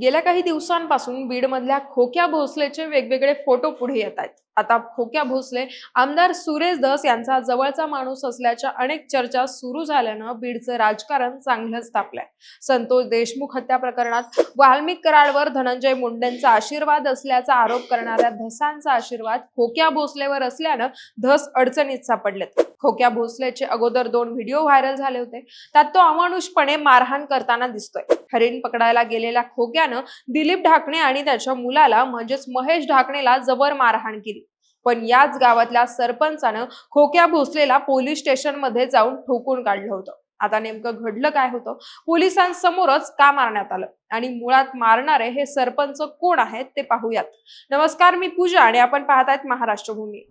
गेल्या काही दिवसांपासून बीडमधल्या खोक्या भोसलेचे वेगवेगळे फोटो पुढे येत आहेत. आता खोक्या भोसले आमदार सुरेश धस यांचा जवळचा माणूस असल्याच्या अनेक चर्चा सुरू झाल्यानं बीडचं राजकारण चांगलंच तापलंय. संतोष देशमुख हत्या प्रकरणात वाल्मिक कराडवर धनंजय मुंडेंचा आशीर्वाद असल्याचा आरोप करणाऱ्या धसांचा आशीर्वाद खोक्या भोसलेवर असल्यानं धस अडचणीत सापडलेत. खोक्या भोसलेचे अगोदर दोन व्हिडिओ व्हायरल झाले होते. त्यात तो अमानुषपणे मारहाण करताना दिसतोय. हरिण पकडायला गेलेल्या खोक्यानं दिलीप ढाकणे आणि त्याच्या मुलाला म्हणजेच महेश ढाकणेला जबर मारहाण केली. पण याच गावातल्या सरपंचानं खोक्या भोसलेला पोलीस स्टेशनमध्ये जाऊन ठोकून काढलं होतं. आता नेमकं घडलं काय होतं? पोलिसांसमोरच का मारण्यात आलं? आणि मुळात मारणारे हे सरपंच कोण आहेत ते पाहूयात. नमस्कार मी पूजा आणि आपण पाहतायत महाराष्ट्र भूमी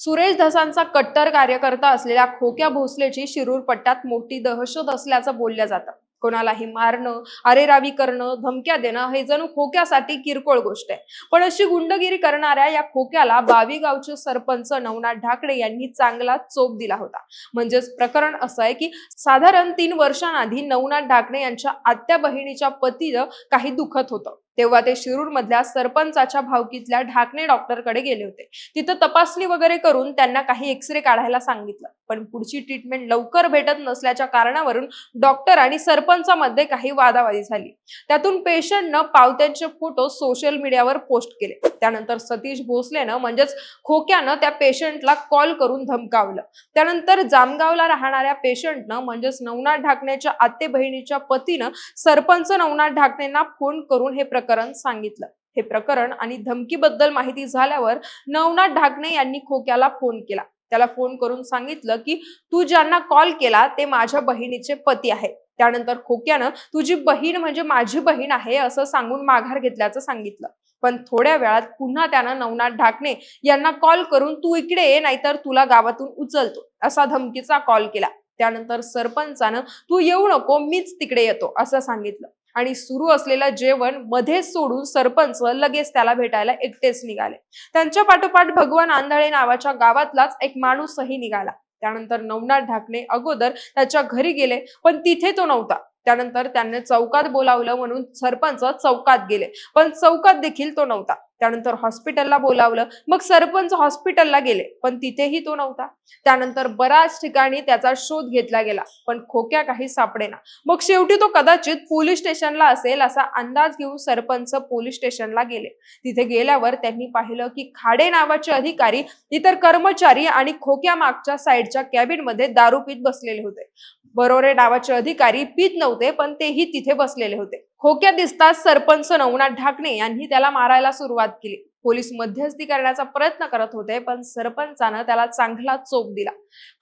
सुरेश धसांचा कट्टर कार्यकर्ता असलेल्या खोक्या भोसलेची शिरूर पट्ट्यात मोठी दहशत असल्याचं बोललं जातं. कोणालाही मारणं अरेरावी करणं धमक्या देणं हे जणू खोक्यासाठी किरकोळ गोष्ट आहे. पण अशी गुंडगिरी करणाऱ्या या खोक्याला बावी गावचे सरपंच नवनाथ ढाकणे यांनी चांगला चोप दिला होता. म्हणजेच प्रकरण असं आहे की साधारण तीन वर्षांआधी नवनाथ ढाकणे यांच्या आत्या बहिणीच्या पतीनं काही दुखत होतं. तेव्हा ते शिरूर मधल्या सरपंचाच्या भावकीतल्या ढाकणे डॉक्टरकडे गेले होते. तिथं तपासणी वगैरे करून त्यांना काही एक्सरे काढायला सांगितलं. पण पुढची ट्रीटमेंट लवकर भेटत नसल्याच्या कारणावरून डॉक्टर आणि सरपंचामध्ये काही वादावादी झाली. त्यातून पेशंटनं पावत्यांचे फोटो सोशल मीडियावर पोस्ट केले. त्यानंतर सतीश भोसलेनं म्हणजेच खोक्यानं त्या पेशंटला कॉल करून धमकावलं. त्यानंतर जामगावला राहणाऱ्या पेशंटनं म्हणजेच नवनाथ ढाकण्याच्या आते बहिणीच्या पतीनं सरपंच नवनाथ ढाकणेंना फोन करून हे प्रकरण सांगितलं. हे प्रकरण आणि धमकीबद्दल माहिती झाल्यावर नवनाथ ढाकणे यांनी खोक्याला फोन केला. त्याला फोन करून सांगितलं की तू ज्यांना कॉल केला ते माझ्या बहिणीचे पती आहे त्यानंतर खोक्यानं तुझी बहीण म्हणजे माझी बहीण आहे असं सांगून माघार घेतल्याचं सांगितलं. पण थोड्या वेळात पुन्हा त्यानं नवनाथ ढाकणे यांना कॉल करून तू इकडे ये नाहीतर तुला गावातून उचलतो. असा धमकीचा कॉल केला. त्यानंतर सरपंचानं तू येऊ नको मीच तिकडे येतो असं सांगितलं. आणि सुरू असलेलं जेवण मध्येच सोडून सरपंच लगेच त्याला भेटायला एकटेच निघाले. त्यांच्या पाठोपाठ भगवान आंधळे नावाच्या गावातलाच एक माणूसही निघाला. त्यानंतर नवनाथ ढाकणे अगोदर त्याच्या घरी गेले पण तिथे तो नव्हता. त्यानंतर त्यांनी चौकात बोलावलं म्हणून सरपंच चौकात गेले. पण चौकात देखील तो नव्हता. त्यानंतर हॉस्पिटलला बोलावलं. मग सरपंच हॉस्पिटलला गेले पण तिथेही तो नव्हता. त्यानंतर बऱ्याच ठिकाणी त्याचा शोध घेतला गेला पण खोक्या काही सापडेना. मग शेवटी तो कदाचित पोलीस स्टेशनला असेल असा अंदाज घेऊन सरपंच पोलीस स्टेशनला गेले. तिथे गेल्यावर त्यांनी पाहिलं की खाडे नावाचे अधिकारी इतर कर्मचारी आणि खोक्या मागच्या साईडच्या कॅबिनमध्ये दारू पीत बसलेले होते. बरोरे डावाचे अधिकारी पीत नव्हते पण तेही तिथे बसलेले होते. खोक्या दिसताच सरपंच नवनाथ ढाकणे यांनी त्याला मारायला सुरुवात केली. पोलीस मध्यस्थी करण्याचा प्रयत्न करत होते पण सरपंचानं त्याला चांगला चोप दिला.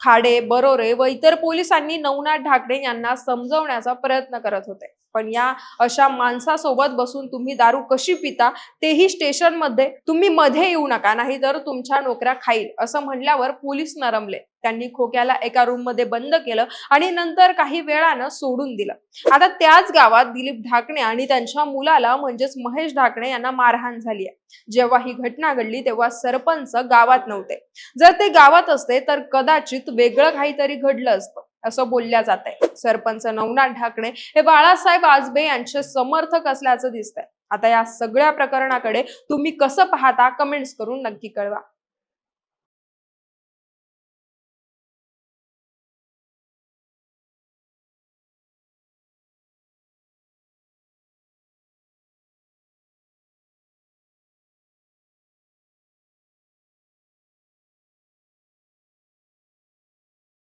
खाडे बरोरे व इतर पोलिसांनी नवनाथ ढाकणे यांना समजवण्याचा प्रयत्न करत होते. पण या अशा माणसासोबत बसून तुम्ही दारू कशी पिता तेही स्टेशनमध्ये तुम्ही मध्ये येऊ नका नाही तर तुमच्या नोकऱ्या खाईल असं म्हणल्यावर पोलीस नरमले. त्यांनी खोक्याला एका रूममध्ये बंद केलं आणि नंतर काही वेळानं सोडून दिलं. आता त्याच गावात दिलीप ढाकणे आणि त्यांच्या मुलाला म्हणजेच महेश ढाकणे यांना मारहाण झाली आहे. जेव्हा ही घटना घडली तेव्हा सरपंच गावात नव्हते. जर ते गावात असते तर कदाचित वेगळं काहीतरी घडलं असतं. असं बोलल्या जात आहे सरपंच नवनाथ ढाकणे हे बाळासाहेब आजबे यांचे समर्थक असल्याचं दिसतंय. आता या सगळ्या प्रकरणाकडे तुम्ही कसं पाहता? कमेंट्स करून नक्की कळवा.